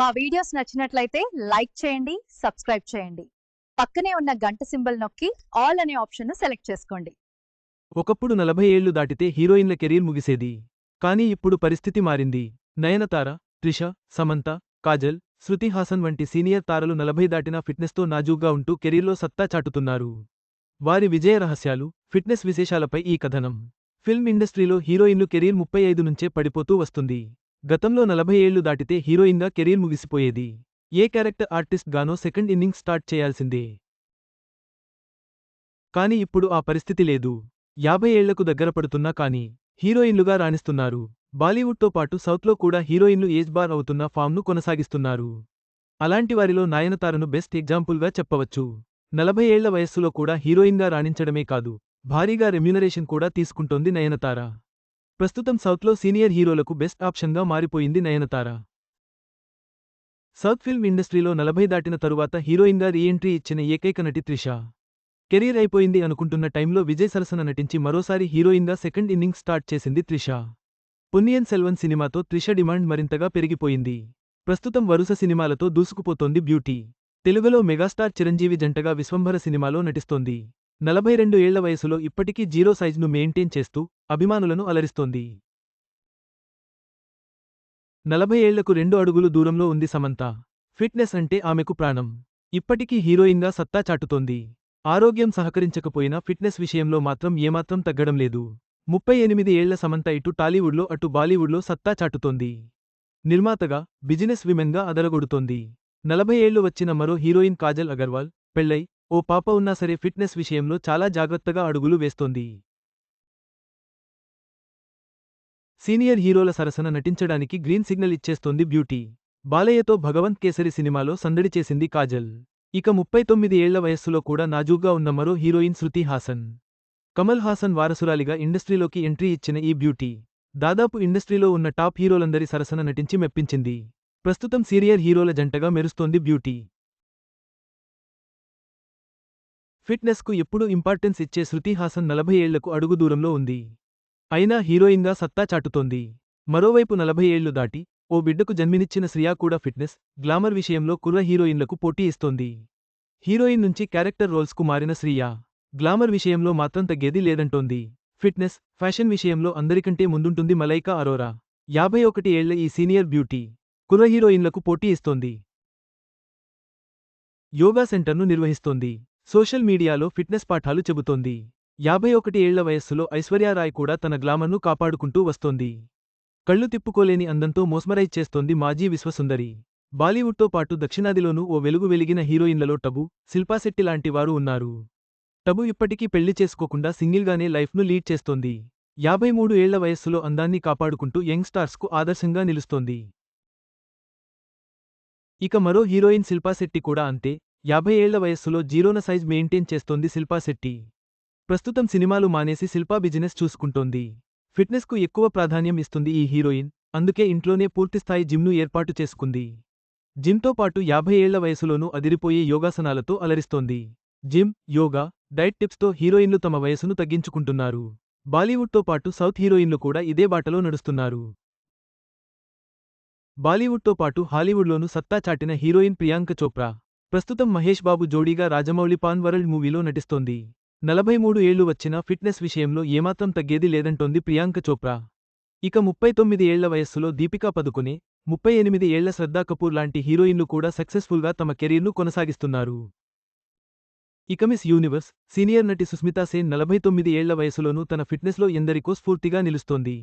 మా వీడియోస్ నచ్చినట్లయితే లైక్ చేయండి సబ్స్క్రైబ్ చేయండి. పక్కనే ఉన్న గంట సింబల్ నొక్కి ఆల్ అనే ఆప్షన్ను సెలెక్ట్ చేసుకోండి. ఒకప్పుడు నలభై ఏళ్ళు దాటితే హీరోయిన్ల కెరీర్ ముగిసేది. కానీ ఇప్పుడు పరిస్థితి మారింది. నయనతార త్రిష సమంత కాజల్ శృతి హాసన్ వంటి సీనియర్ తారలు నలభై దాటినా ఫిట్నెస్తో నాజూగ్గా ఉంటూ కెరీర్లో సత్తా చాటుతున్నారు. వారి విజయ రహస్యాలు ఫిట్నెస్ విశేషాలపై ఈ కథనం. ఫిల్మ్ ఇండస్ట్రీలో హీరోయిన్లు కెరీర్ ముప్పై ఐదు నుంచే పడిపోతూ వస్తుంది. గతంలో నలభై ఏళ్ళు దాటితే హీరోయిన్గా కెరీర్ ముగిసిపోయేది. ఏ క్యారెక్టర్ ఆర్టిస్ట్ గానో సెకండ్ ఇన్నింగ్స్ స్టార్ట్ చేయాల్సిందే. కాని ఇప్పుడు ఆ పరిస్థితి లేదు. యాభై ఏళ్ళకు దగ్గర పడుతున్నా కాని హీరోయిన్లుగా రాణిస్తున్నారు. బాలీవుడ్తో పాటు సౌత్లో కూడా హీరోయిన్లు ఏజ్ బార్ అవుతున్న ఫామ్ను కొనసాగిస్తున్నారు. అలాంటి వారిలో నాయనతారను బెస్ట్ ఎగ్జాంపుల్గా చెప్పవచ్చు. నలభై ఏళ్ళ వయస్సులో కూడా హీరోయిన్గా రాణించడమే కాదు భారీగా రెమ్యునరేషన్ కూడా తీసుకుంటోంది నయనతార. ప్రస్తుతం సౌత్లో సీనియర్ హీరోలకు బెస్ట్ ఆప్షన్గా మారిపోయింది నయనతార. సౌత్ ఫిల్మ్ ఇండస్ట్రీలో నలభై దాటిన తరువాత హీరోయిన్గా రీఎంట్రీ ఇచ్చిన ఏకైక నటి త్రిష. కెరీర్ అయిపోయింది అనుకుంటున్న టైంలో విజయ్ సరసన నటించి మరోసారి హీరోయిన్గా సెకండ్ ఇన్నింగ్స్ స్టార్ట్ చేసింది త్రిష. పున్నియన్ సెల్వన్ సినిమాతో త్రిష డిమాండ్ మరింతగా పెరిగిపోయింది. ప్రస్తుతం వరుస సినిమాలతో దూసుకుపోతోంది బ్యూటీ. తెలుగులో మెగాస్టార్ చిరంజీవి జంటగా విశ్వంభర సినిమాలో నటిస్తోంది. నలభై రెండు ఏళ్ళ వయసులో ఇప్పటికీ జీరో సైజ్ను మెయింటైన్ చేస్తూ అభిమానులను అలరిస్తోంది. నలభై ఏళ్ళకు రెండు అడుగులు దూరంలో ఉంది సమంత. ఫిట్నెస్ అంటే ఆమెకు ప్రాణం. ఇప్పటికీ హీరోయిన్గా సత్తా చాటుతోంది. ఆరోగ్యం సహకరించకపోయినా ఫిట్నెస్ విషయంలో మాత్రం ఏమాత్రం తగ్గడం లేదు. ముప్పై ఎనిమిది ఏళ్ళ సమంత ఇటు టాలీవుడ్లో అటు బాలీవుడ్లో సత్తా చాటుతోంది. నిర్మాతగా బిజినెస్ విమెన్గా అదరగొడుతోంది నలభై ఏళ్ళు వచ్చిన మరో హీరోయిన్ కాజల్ అగర్వాల్ పెళ్ళై ఓ పాప ఉన్నా సరే ఫిట్నెస్ విషయంలో చాలా జాగ్రత్తగా అడుగులు వేస్తోంది. సీనియర్ హీరోల సరసన నటించడానికి గ్రీన్ సిగ్నల్ ఇచ్చేస్తోంది బ్యూటీ. బాలయ్యతో భగవంత్ కేసరి సినిమాలో సందడి చేసింది కాజల్. ఇక ముప్పై తొమ్మిది ఏళ్ళ వయస్సులో కూడా నాజూగ్గా ఉన్న మరో హీరోయిన్ శృతి హాసన్. కమల్ హాసన్ వారసురాలిగా ఇండస్ట్రీలోకి ఎంట్రీ ఇచ్చిన ఈ బ్యూటీ. దాదాపు ఇండస్ట్రీలో ఉన్న టాప్ హీరోలందరి సరసన నటించి మెప్పించింది. ప్రస్తుతం సీరియర్ హీరోల జంటగా మెరుస్తోంది బ్యూటీ. ఫిట్నెస్కు ఎప్పుడూ ఇంపార్టెన్స్ ఇచ్చే శృతిహాసన్ నలభై ఏళ్ళకు అడుగు దూరంలో ఉంది. అయినా హీరోయిన్గా సత్తా చాటుతోంది. మరోవైపు నలభై ఏళ్ళు దాటి ఓ బిడ్డకు జన్మినిచ్చిన శ్రియా కూడా ఫిట్నెస్ గ్లామర్ విషయంలో కుర్ర హీరోయిన్లకు పోటీ ఇస్తోంది. హీరోయిన్ నుంచి క్యారెక్టర్ రోల్స్కు మారిన శ్రియా గ్లామర్ విషయంలో మాత్రం తగ్గేది లేదంటోంది. ఫిట్నెస్ ఫ్యాషన్ విషయంలో అందరికంటే ముందుంటుంది మలైకా అరోరా. యాభై ఒకటి ఏళ్ళ ఈ సీనియర్ బ్యూటీ కుర్ర హీరోయిన్లకు పోటీ ఇస్తోంది. యోగా సెంటర్ను నిర్వహిస్తోంది. సోషల్ మీడియాలో ఫిట్నెస్ పాఠాలు చెబుతోంది. యాభై ఒకటి ఏళ్ళ వయస్సులో ఐశ్వర్యారాయ్ కూడా తన గ్లామర్ను కాపాడుకుంటూ వస్తోంది. కళ్ళు తిప్పుకోలేని అందంతో మోస్మరైజ్ చేస్తోంది మాజీ విశ్వసుందరి. బాలీవుడ్తో పాటు దక్షిణాదిలోనూ ఓ వెలుగు వెలిగిన హీరోయిన్లలో టబు శిల్పాశెట్టి లాంటి వారు ఉన్నారు. టబు ఇప్పటికీ పెళ్ళి చేసుకోకుండా సింగిల్గానే లైఫ్ను లీడ్ చేస్తోంది. యాభై మూడు ఏళ్ళ వయస్సులో అందాన్ని కాపాడుకుంటూ యంగ్ స్టార్స్కు ఆదర్శంగా నిలుస్తోంది. ఇక మరో హీరోయిన్ శిల్పాశెట్టి కూడా అంతే యాభై ఏళ్ళ వయస్సులో జీరోన సైజ్ మెయింటైన్ చేస్తోంది శిల్పాశెట్టి ప్రస్తుతం సినిమాలు మానేసి శిల్పా బిజినెస్ చూసుకుంటోంది. ఫిట్నెస్కు ఎక్కువ ప్రాధాన్యం ఇస్తుంది ఈ హీరోయిన్ అందుకే ఇంట్లోనే పూర్తిస్థాయి జిమ్ను ఏర్పాటు చేసుకుంది. జిమ్తో పాటు యాభై ఏళ్ళ వయసులోనూ అదిరిపోయే యోగాసనాలతో అలరిస్తోంది. జిమ్ యోగా డైట్ టిప్స్తో హీరోయిన్లు తమ వయసును తగ్గించుకుంటున్నారు. బాలీవుడ్తో పాటు సౌత్ హీరోయిన్లు కూడా ఇదే బాటలో నడుస్తున్నారు. బాలీవుడ్తో పాటు హాలీవుడ్లోనూ సత్తా చాటిన హీరోయిన్ ప్రియాంక చోప్రా. ప్రస్తుతం మహేష్ బాబు జోడీగా రాజమౌళి పాన్ వరల్డ్ మూవీలో నటిస్తోంది. నలభై మూడు ఏళ్ళు వచ్చినా ఫిట్నెస్ విషయంలో ఏమాత్రం తగ్గేది లేదంటోంది ప్రియాంక చోప్రా. ఇక ముప్పై తొమ్మిది ఏళ్ళ వయస్సులో దీపికా పదుకునే ముప్పై ఎనిమిది ఏళ్ళ శ్రద్ధా కపూర్ లాంటి హీరోయిన్లు కూడా సక్సెస్ఫుల్గా తమ కెరీర్ను కొనసాగిస్తున్నారు. ఇక మిస్ యూనివర్స్ సీనియర్ నటి సుస్మితా సేన్ నలభై తొమ్మిది ఏళ్ళ వయసులోనూ తన ఫిట్నెస్లో ఎందరికో స్ఫూర్తిగా నిలుస్తోంది.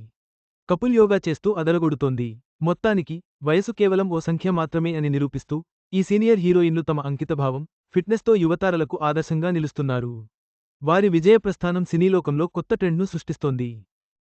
కపుల్ యోగా చేస్తూ అదరగొడుతోంది. మొత్తానికి వయసు కేవలం ఓ సంఖ్య మాత్రమే అని నిరూపిస్తూ ఈ సీనియర్ హీరోయిన్లు తమ అంకితభావం ఫిట్నెస్తో యువతారలకు ఆదర్శంగా నిలుస్తున్నారు. వారి విజయ ప్రస్థానం సినీలోకంలో కొత్త ట్రెండ్ను సృష్టిస్తోంది.